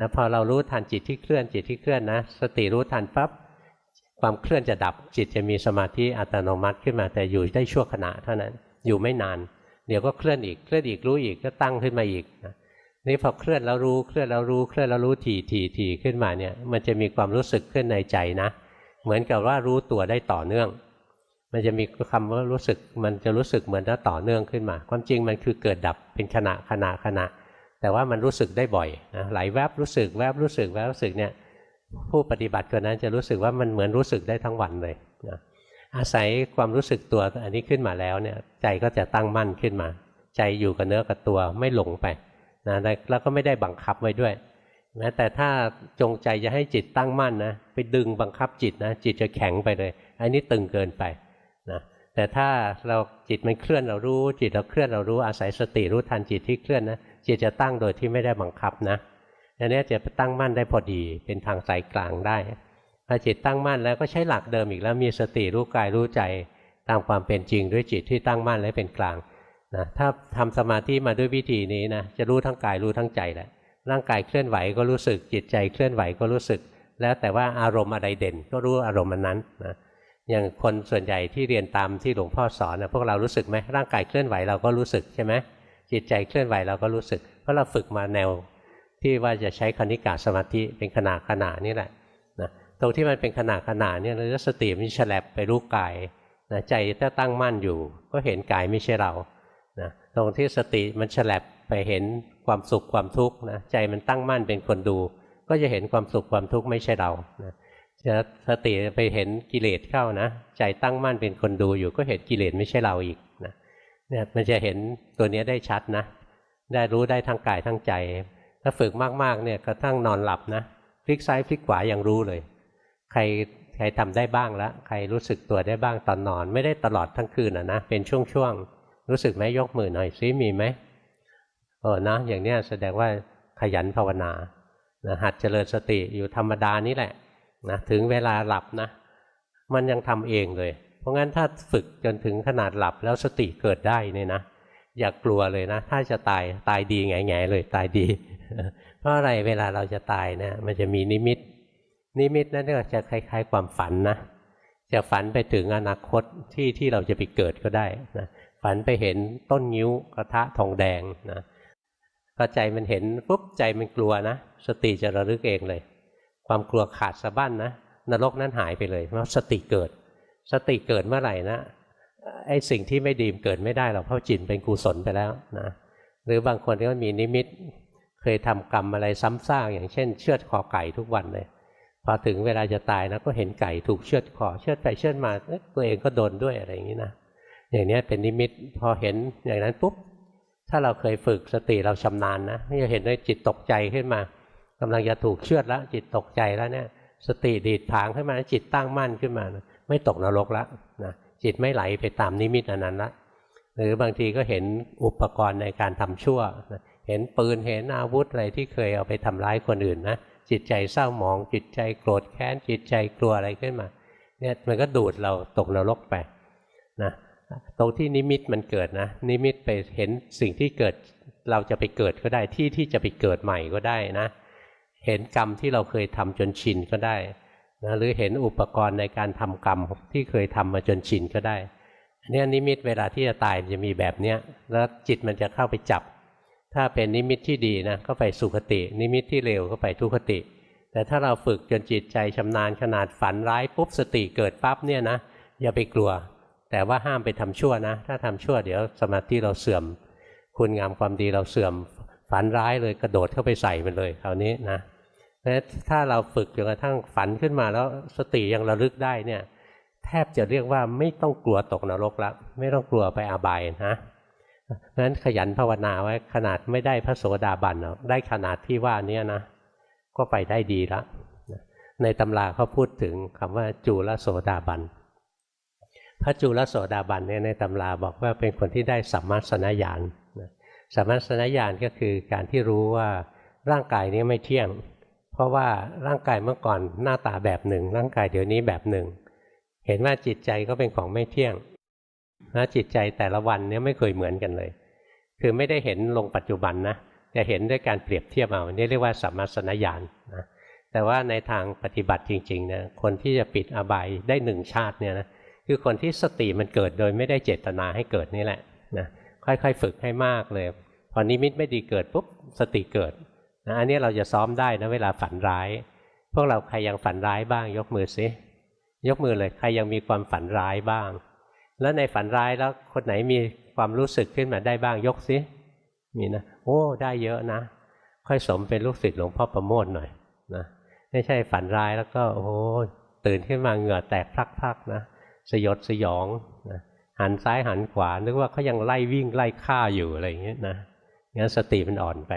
นะพอเรารู้ทันจิตที่เคลื่อนจิตที่เคลื่อนนะสติรู้ทันปั๊บความเคลื่อนจะดับจิตจะมีสมาธิอัตโนมัติขึ้นมา แต่อยู่ได้ชั่วขณะเท่านั้นอยู่ไม่นาน เดี๋ยวก็เคลื่อนอีกเคลื่อนอีกรู้อีกก็ตั้งขึ้นมาอีกนะนี่พอเคลื่อนแล้วรู้เคลื่อนแล้วรู้เคลื่อนแล้วรู้ทีทีทีขึ้นมาเนี่ย มันจะมีความรู้สึกขึ้นในใจนะ เหมือนกับว่ารู้ตัวได้ต่อเนื่อง มันจะมีคำว่ารู้สึก มันจะรู้สึกเหมือนว่าต่อเนื่องขึ้นมา ความจริงมันคือเกิดดับเป็นขณะขณะขณะ แต่ว่ามันรู้สึกได้บ่อยนะไหลแวบรู้สึกแวบรู้สึกแวบรู้สึกเนี่ยผู้ปฏิบัติคนนั้นจะรู้สึกว่ามันเหมือนรู้สึกได้ทั้งวันเลยนะอาศัยความรู้สึกตัวอันนี้ขึ้นมาแล้วเนี่ยใจก็จะตั้งมั่นขึ้นมา ใจอยู่กับเนื้อกับตัวไม่หลงไปนะแล้วก็ไม่ได้บังคับไว้ด้วยนะแต่ถ้าจงใจจะให้จิตตั้งมั่นนะไปดึงบังคับจิตนะจิตจะแข็งไปเลยอันนี้ตึงเกินไปนะแต่ถ้าเราจิตมันเคลื่อนเรารู้ จิตเราเคลื่อนเรารู้อาศัยสติรู้ทันจิตที่เคลื่อนนะ จิตจะตั้งโดยที่ไม่ได้บังคับนะอันนี้จะตั้งมั่นได้พอดีเป็นทางสายกลางได้พอจิตตั้งมั่นแล้วก็ใช้หลักเดิมอีกแล้วมีสติรู้กายรู้ใจตามความเป็นจริงด้วยจิตที่ตั้งมั่นและเป็นกลางนะถ้าทำสมาธิมาด้วยวิธีนี้นะจะรู้ทั้งกายรู้ทั้งใจแหละร่างกายเคลื่อนไหวก็รู้สึกจิตใจเคลื่อนไหวก็รู้สึก แล้วแต่ว่าอารมณ์อะไรเด่นก็รู้อารมณ์นั้นนะอย่างคนส่วนใหญ่ที่เรียนตามที่หลวงพ่อสอนนะพวกเรารู้สึกไหมร่างกายเคลื่อนไหวเราก็รู้สึกใช่ไหม จิตใจเคลื่อนไหวเราก็รู้สึก เพราะเราฝึกมาแนวที่ว่าจะใช้คณิกาสมาธิเป็นขนาดขนาดนี่แหละนะตรงที่มันเป็นขนาดขนาดเนี่ยเราสติมันฉลับไปรู้กายนะใจถ้าตั้งมั่นอยู่ ก็เห็นกายไม่ใช่เรานะตรงที่สติมันฉลับไปเห็นความสุขความทุกข์นะใจมันตั้งมั่นเป็นคนดู ก็จะเห็นความสุขความทุกข์ไม่ใช่เรานะจะสติไปเห็นกิเลสเข้านะ ใจตั้งมั่นเป็นคนดูอยู่ ก็เห็นกิเลสไม่ใช่เราอีกนะ เนี่ยมันจะเห็นตัวนี้ได้ชัดนะ ได้รู้ได้ทั้งกายทั้งใจ ถ้าฝึกมากๆเนี่ยกระทั่งนอนหลับนะพลิกซ้ายพลิกขวาอยังรู้เลย ใครใครทำได้บ้างแล้วใครรู้สึกตัวได้บ้างตอนนอน ไม่ได้ตลอดทั้งคืนอะนะเป็นช่วงๆรู้สึกไหมยกมือหน่อยซิมีไหมเออนะอย่างเนี้ยแสดงว่าขยันภาวนานะหัดเจริญสติอยู่ธรรมดานี้แหละนะถึงเวลาหลับนะ มันยังทำเองเลย เพราะงั้นถ้าฝึกจนถึงขนาดหลับแล้วสติเกิดได้เนี่ยนะอย่ากกลัวเลยนะ ถ้าจะตายตายดีไงไงเลยตายดี เพราะอะไรเวลาเราจะตายเนะี่ยมันจะมีนิมิต นิมิตนั่นก็จะคล้าย ๆ ความฝันนะจะฝันไปถึงอนาคตที่ที่เราจะไปเกิดก็ได้นะฝันไปเห็นต้นงิ้วกระทะทองแดงนะพอใจมันเห็นปุ๊บใจมันกลัวนะสติจะระลึกเองเลย ความกลัวขาดสะบั้นนะนรกนั้นหายไปเลยเพราะสติเกิด สติเกิดเมื่อไหร่นะไอ้สิ่งที่ไม่ดีมเกิดไม่ได้หรอกเพราะจิตเป็นกุศลไปแล้วนะหรือบางคนก็มีนิมิตเคยทำกรรมอะไรซ้ำซากอย่างเช่น เชือดคอไก่ทุกวันเลยพอถึงเวลาจะตายนะก็เห็นไก่ถูกเชือดคอเชือดไปเชือดมาตัวเองก็โดนด้วยอะไรอย่างนี้นะอย่างนี้เป็นนิมิตพอเห็นอย่างนั้นปุ๊บถ้าเราเคยฝึกสติเราชำนาญนะจะเห็นด้วยจิตตกใจขึ้นมากำลังจะถูกเชือดแล้วจิตตกใจแล้วเนี่ย สติดีดผางขึ้นมาจิตตั้งมั่นขึ้นมา ไม่ตกนรกแล้วนะจิตไม่ไหลไปตามนิมิตอันนั้นละหรือบางทีก็เห็นอุปกรณ์ในการทำชั่วเห็นปืนเห็นอาวุธอะไรที่เคยเอาไปทำร้ายคนอื่นนะจิตใจเศร้าหมอง จิตใจโกรธแค้นจิตใจกลัวอะไรขึ้นมาเนี่ยมันก็ดูดเราตกนรกไปนะตรงที่นิมิตมันเกิดนะ นิมิตไปเห็นสิ่งที่เกิดเราจะไปเกิดก็ได้ที่ที่จะไปเกิดใหม่ก็ได้นะ เห็นกรรมที่เราเคยทำจนชินก็ได้ นะหรือเห็นอุปกรณ์ในการทำกรรมที่เคยทำมาจนชินก็ได้อันนี้นิมิตเวลาที่จะตายมันจะมีแบบเนี้ยแล้วจิตมันจะเข้าไปจับ ถ้าเป็นนิมิตที่ดีนะก็ไปสุขติ นิมิตที่เลวก็ไปทุคติ แต่ถ้าเราฝึกจนจิตใจชำนาญขนาดฝันร้ายปุ๊บสติเกิดปั๊บเนี่ยนะอย่าไปกลัว แต่ว่าห้ามไปทำชั่วนะ ถ้าทำชั่วเดี๋ยวสมาธิเราเสื่อม คุณงามความดีเราเสื่อม ฝันร้ายเลยกระโดดเข้าไปใส่มันเลยคราวนี้นะ และถ้าเราฝึกจนกระทั่งฝันขึ้นมาแล้วสติยังระลึกได้เนี่ย แทบจะเรียกว่าไม่ต้องกลัวตกนรกละไม่ต้องกลัวไปอาบายนะเพราะฉะนั้นขยันภาวนาไว้ขนาดไม่ได้พระโสดาบันได้ขนาดที่ว่านี้นะก็ไปได้ดีแล้วในตำราเขาพูดถึงคำว่าจูลโสดาบันพระจุลโสดาบันเนี่ยในตำราบอกว่าเป็นคนที่ได้สัมมาสนญาณสัมมาสนญาณก็คือการที่รู้ว่าร่างกายนี้ไม่เที่ยง เพราะว่าร่างกายเมื่อก่อนหน้าตาแบบหนึ่ง ร่างกายเดี๋ยวนี้แบบหนึ่ง เห็นว่าจิตใจก็เป็นของไม่เที่ยงนะจิตใจแต่ละวันเนี่ยไม่เคยเหมือนกันเลย คือไม่ได้เห็นลงปัจจุบันนะจะเห็นด้วยการเปรียบเทียบเอานี่เรียกว่าสัมมาสนญาณนะแต่ว่าในทางปฏิบัติจริงๆนะคนที่จะปิดอบายได้หนึ่งชาติเนี่ยนะคือคนที่สติมันเกิดโดยไม่ได้เจตนาให้เกิดนี่แหละนะค่อยๆ ฝึกให้มากเลย พอนิมิตไม่ดีเกิดปุ๊บสติเกิด นะอันนี้เราจะซ้อมได้นะเวลาฝันร้าย พวกเราใครยังฝันร้ายบ้าง ยกมือซิยกมือเลยใครยังมีความฝันร้ายบ้าง แล้วในฝันร้ายแล้วคนไหนมีความรู้สึกขึ้นมาได้บ้างยกซิมีนะโอ้ได้เยอะนะ ค่อยสมเป็นลูกศิษย์หลวงพ่อประโมทหน่อยนะไม่ใช่ฝันร้ายแล้วก็โอ้ตื่นขึ้นมาเหงื่อแตกพรักๆนะสยดสยองนะหันซ้ายหันขวานึกว่าเขายังไล่วิ่งไล่ฆ่าอยู่อะไรอย่างเงี้ยนะงั้นสติมันอ่อนไป